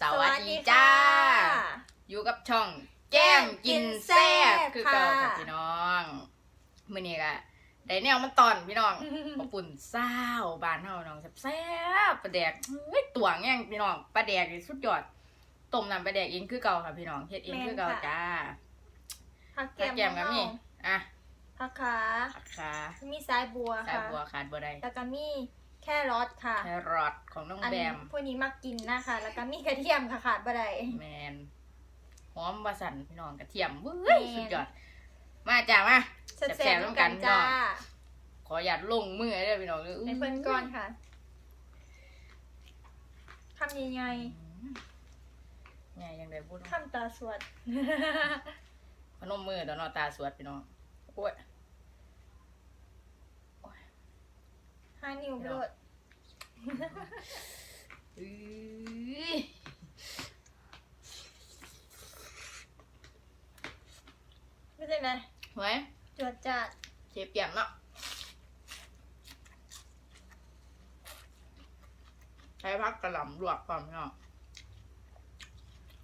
สวัสดีจ้า อยู่กับช่องแก้มกินแซ่บคือเก่าค่ะพี่น้องมื้อนี้ก็ได้แนวมันตอนพี่น้องขอบปุ่นเศร้าวบ้านเฮาน้องแซ่บๆปลาแดกเฮ้ยตวงแง่งพี่น้องปลาแดกนี่สุดยอดต้มน้ำปลาแดกเองคือเก่าค่ะพี่น้องเฮ็ดเองคือเก่าจ้าผักแก้แก้มมแก้มกับนี่อะผักขาผักขามีสายบัวสายค่ะบัวขาดบ่ได้แล้วก็มี แค่รสค่ะ แครอทของน้องอันแบม พวกนี้มักกินนะคะ แล้วก็มีกระเทียมค่ะขาดบ่ได้ แมนหอมวาสันพี่น้องกระเทียมเว้ยแม่นสุดยอด มาจ้ามา แซ่แซ่บบๆๆร่ร่ววมมกักันนจ้าจ้าขอหยัดลงมือเลยพี่น้องในเพิ่นก่อนค่ะคำยังไงไงยังได้พูดคำตาสวด พนมมือตอนนอนตาสวดพี่น้องโอ้ยห้านิ้วโลดอื้อ ไม่ใช่ไหมไว้จวดจัดเชฟเปียกเนาะใช้พักกระหล่ำลวกก่อนพี่น้อง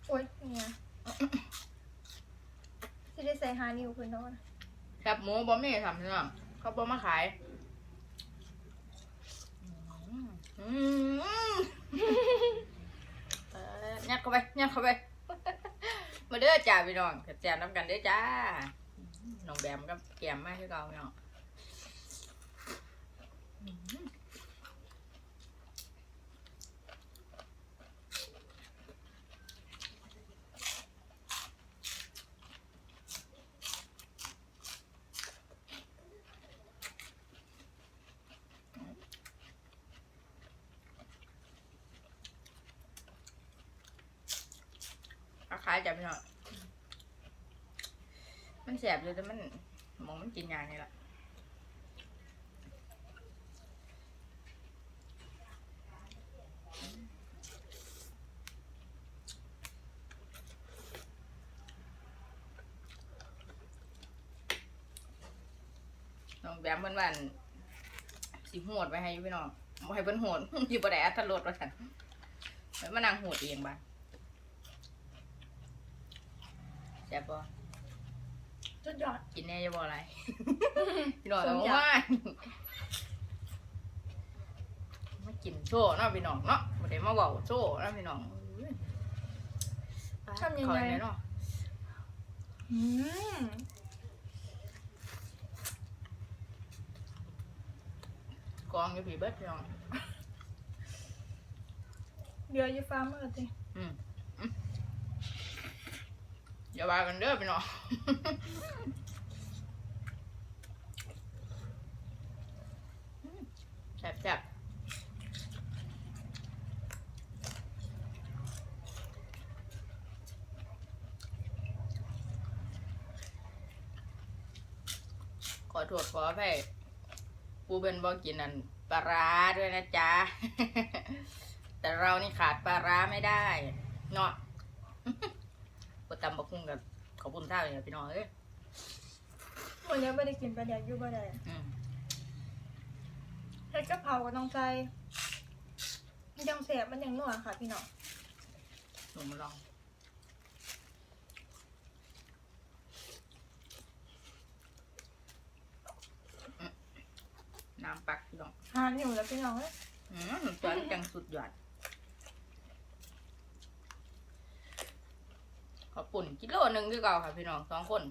โอ๊ยเนี่ยที่ได้ใส่ห้านิ้วคุณโน้นแคบหมูบะหมี่ทำพี่น้องเขาบอมาขายอืมอืมเออ ยัดเข้าไปยัดเข้าไป มาเด้อจ้าพี่น้องแจมน้ำกันเด้อจ้า น้องแบมกับแกมมากที่เก่าพี่น้องอืมคล้าะๆ จ้ะพี่น้องมันแสบเลยแต่มันมองมันกินยางนี่แหละน้องแบมเพิ่อนว่าอั่นสิโหดไว้ให้พี่น้องบ่ให้เพิ่อนโหดอยู่บ่ได้อัตลดว่าซั่นเพิ่มานั่งโหดเองบ้าง แซ่บบ่สุดยอด กินแน่จะบ่อะไร พี่น้องสเอามอยากว่ามากินโซ่เนาะพี่น้องเนาะบ่ได้มาเว้าโซ่เนาะพี่น้องอุ้ยทำยังขอไงเลยเนาะอืมกองอยู่พี่เบิดพี่น้อง เดืออยู่ฟ้ามือสิอืมอืม อย่าว่ากันเด้อพี่น้องแซ่บๆขอโทษขออภัยปูเป็นบอกกินนันปลาร้าด้วยนะจ๊ะ แต่เรานี่ขาดปลาร้าไม่ได้ เนาะ ตำบักหุ่งกับขอบคุณท่าเลยพี่น้องเอ้ยวันนี้ไม่ได้กินปลาแดกอยู่บ่ได้อืมเฮ็ดกะเพราก็ต้องใส่มันยังแสบมันยังนัวค่ะ พี่น้องหนูมาลองอืมน้ำปักพี่น้องหาอยู่แล้วพี่น้องเอ้ย อืมสวนจังสุดยอด ขอบปุ่นกิโลหนึ่งคือเก่าค่ะพี่น้องสองคน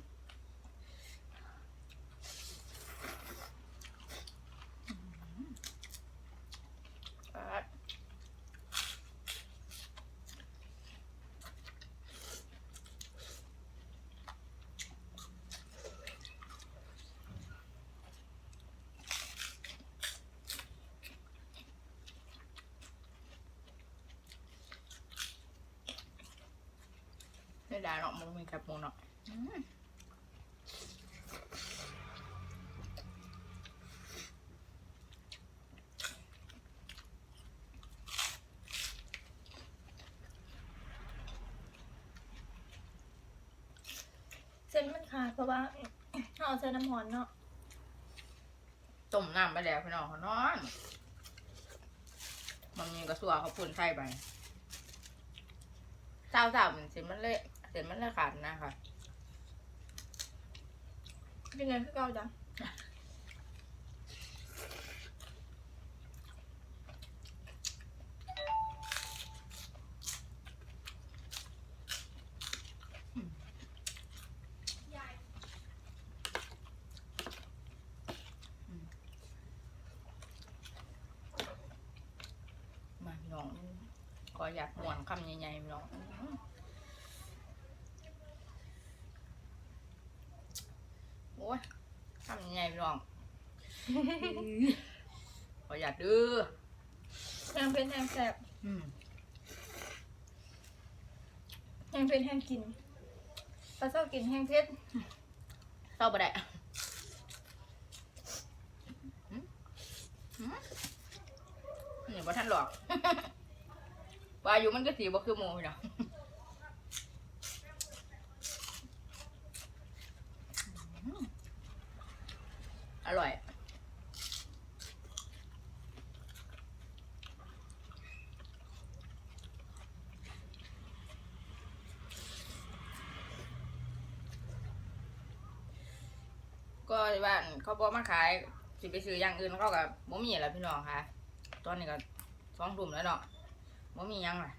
ไม่ได้หรอกมันมีแคบหมูเนาะอืมเส้นมันขาดเพราะว่าเราเอาใส่น้ำหอนเนาะต้มน้ำไปแล้วพี่น้องเขานอนมันมีกระสัวเขาปุ่นใส่ไปเจ้าสาวมันเส้นมันเลย เส้นมันเลยขาดนะคะเป็นไงคือเก่าจ้ะมาพี่น้องก็อยากหวนคำใหญ่ๆพี่น้อง อ้ยคำใหญ่ๆพี่น้องก็อยากดื้อแห้งเป็นแห้งแสบอืมแห้งเป็นแห้งกินปลาเศร้ากินแห้งเพชรเศร้าปะได้อืมอืมนี่บ่ท่านหรอกว่าอยู่มันก็สีบ่คือหมูพี่น้องอืม อร่อย ก็ที่บ้านเขาบอกมาขายสิไปซื้ออย่างอื่นเขากับบ่มีแล้วพี่น้องค่ะ ตอนนี้ก็สองทุ่มแล้วเนาะบ่มียังล่ะ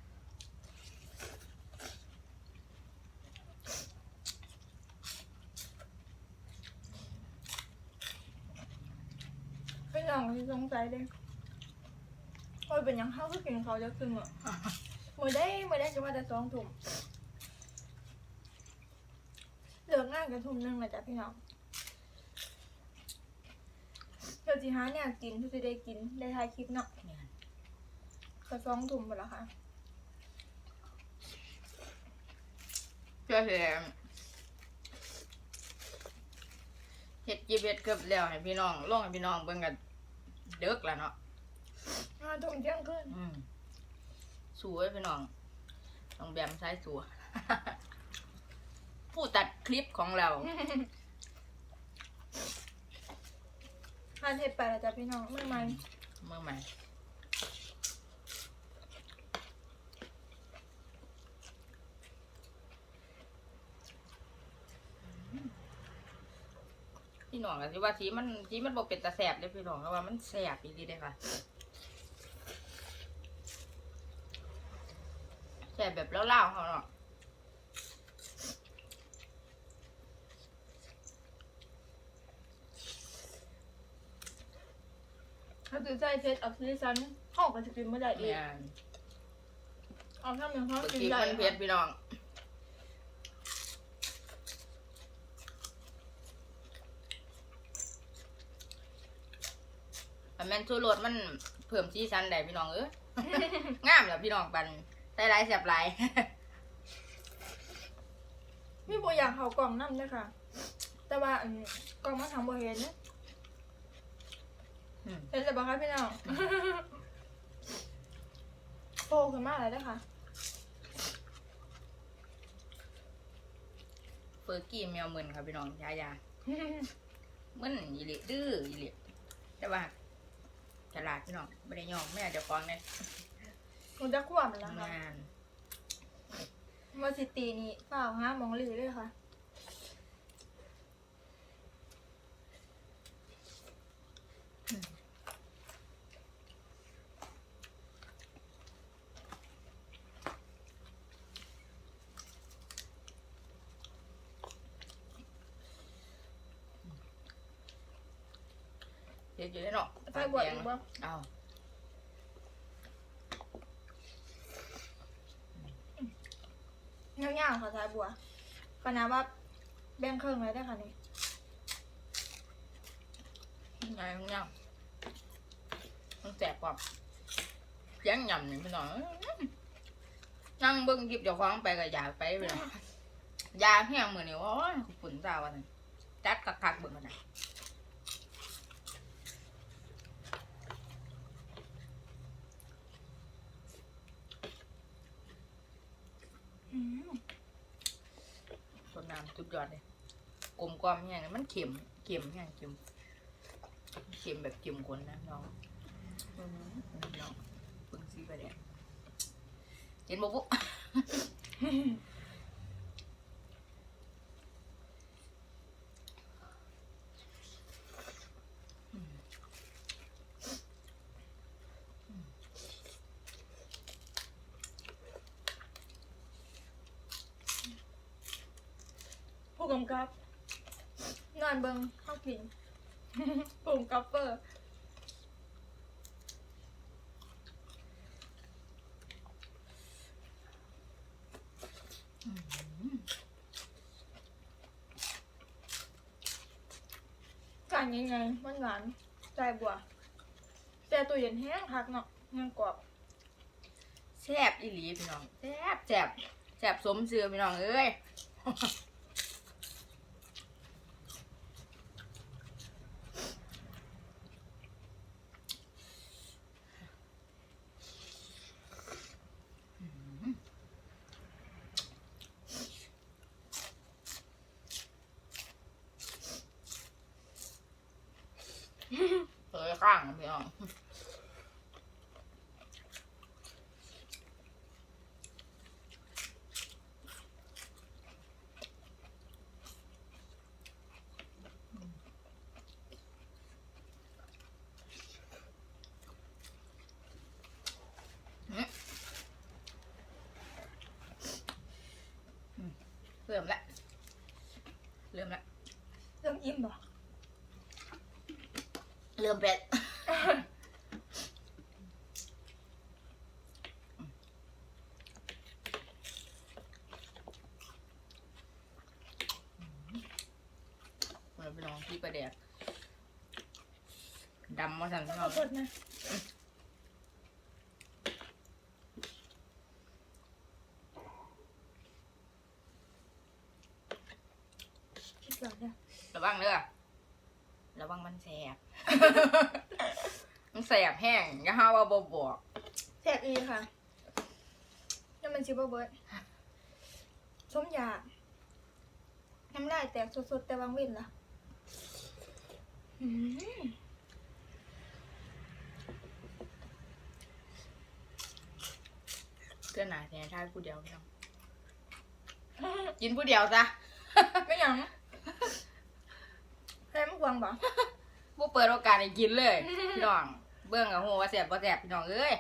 น้องที่สงสัยเด้โอ้ยเป็นหยังเข้าคือกินเขาวจะขึ้นอะมือได้มือได้จะมาแต่สองถุ่มเหลืองานกันทุ่มหนึงนะจ๊ะพี่น้องเดี๋ยวจีฮาเนี่ยกินที่จะได้กินได้ถ่ายคลิปเนาะเนี่ย ก็สองถุ่มหมดแล้วค่ะเพื่อเห็นเฮ็ดจีเบ็ดเกือบแล้วให้พี่น้องลงให้พี่น้องเบิ่งกัน เดึกแล้วเนาะห้าทุ่มเที่ยงคืนอืมสวยพี่น้องต้องแบมซ้ายสัวผู้ตัดคลิปของเราห้าเทปไปแล้วจ้ะพี่น้องเมื่อไหร่เมื่อใหม่ พี่น้องก็สิว่าสีมันสีมันบอกเป็นตาแสบเลยพี่น้องเพราะว่ามันแสบอีดีเลยค่ะแสบแบบเล่าๆเขาเนาะถ้าตื่นใจเซตอัพซิลิซันห้องก็จะกินไม่ได้อีเนี่กยเอาถ้ามันเขาเมื่อกินกี้ได้มันเผ็ดพี่น้อง แม่นชูรสมันเพิ่มสีสันได้พี่น้องเอ้ย งามแล้วพี่น้องปันใส่หลายแสบหลาย มีโบอยากเขากล่องน้ำด้วยค่ะ แต่ว่าอันกล่องมาทางโบเห็นนะอืม เห็นเลยปะคะพี่น้องโตขึ้นมากเลยนะคะเฟอร์กี้แมวมึนครับพี่น้องยายามึนอีหลิดื้ออีหลิแต่ว่า ฉลาดพี่น้องไม่ได้ยอมแม่เจะฟ้าของเนี่ยมันจะขวบมันแล้วค่ะงานมาสิตีนี่เปล่าฮะมองหลีเลยค่ะ อยู่ได้เนาะไฟบวชอีกบ่เอาง่ายๆค่ะสายบัวปนาว่าแบ่งเครื่องเลยได้ค่ะนี่ไงของเนี่ยมันแสบกว่าเสียังยำนี่พี่น้องนั่งเบิ้งหยิบเจ้าของไปก็อยากไปพี่น้องยาเพียงมือนี่โอ้ยฝุ่นจ้าวันนี้จัดคักๆเบิ่งกันนะ ต้นน้ำจุดยอดเลยกลมกล่อมแห้งมันเค็มเค็มแห้งเค็มเค็มแบบเค็มข้นนะน้องน้องเพิ่งซีไปแดงเห็นบ่ปุ๊ ผู้กำกับ นอนเบิงเข้ากิน ผู้กำกับเปอร์การ ยังไงมันหวานใจบัวแต่ตัวเย็นแห้งคักเนาะยังกรอบแซ่บอีหลีพี่น้องแซ่บแซ่บแซ่บสมเสือพี่น้องเอ้ย เฮ้ย ข้างพี่น้อง เริ่มละเริ่มละ เริ่มอิ่มบ่ เริ่ม เป็ดเราไปลองที่ประเดี๋ยวดำมาสั่นพี่น้ขอองโทษนะคิดก่อนนะระวังเด้อ ระวังมันแสบ มันแสบแห้งอย่าหาว่าบ่บอกแซ่บอีค่ะนี่มันชิบะเบิร์ดส้มยาน้ำลายแตกสดๆแต่วางเว้นละอืมเพื่อนหนาแทนท่าผู้เดียวพี่น้องกินผู้เดียวซะไม่หยัง แค่วงบ่บ่เปิดโอกาสให้กินเลยพี่น้อง เบิ่งกับหัวว่าแสบบ่แสบพี่น้องเอ้ย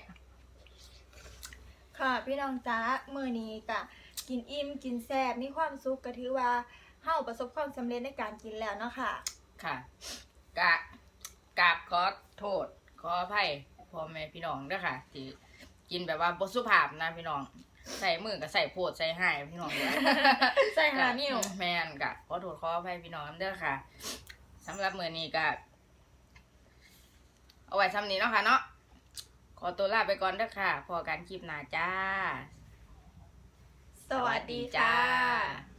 ค่ะพี่น้องจ้ามื้อนี้กะกินอิ่มกินแซ่บมีความสุขก็ถือว่าเฮาประสบความสำเร็จในการกินแล้วเนาะค่ะ ค่ะกะกราบขอโทษ ขออภัยพ่อแม่พี่น้องเด้อค่ะที่กินแบบว่าบ่สุภาพนะพี่น้อง ใส่มือก็ใส่โพดใส่หายพี่น้อง ใส่หานิ้ว แมนกะขอโทษขออภัยพี่น้องเด้อค่ะ สำหรับมือนี้ก็เอาไว้ซ้ำนี้เนาะค่ะเนาะขอตัวลาไปก่อนเด้อค่ะ พอกันคลิปหน้าจ้า สวัสดีค่ะสวัสดีจ้า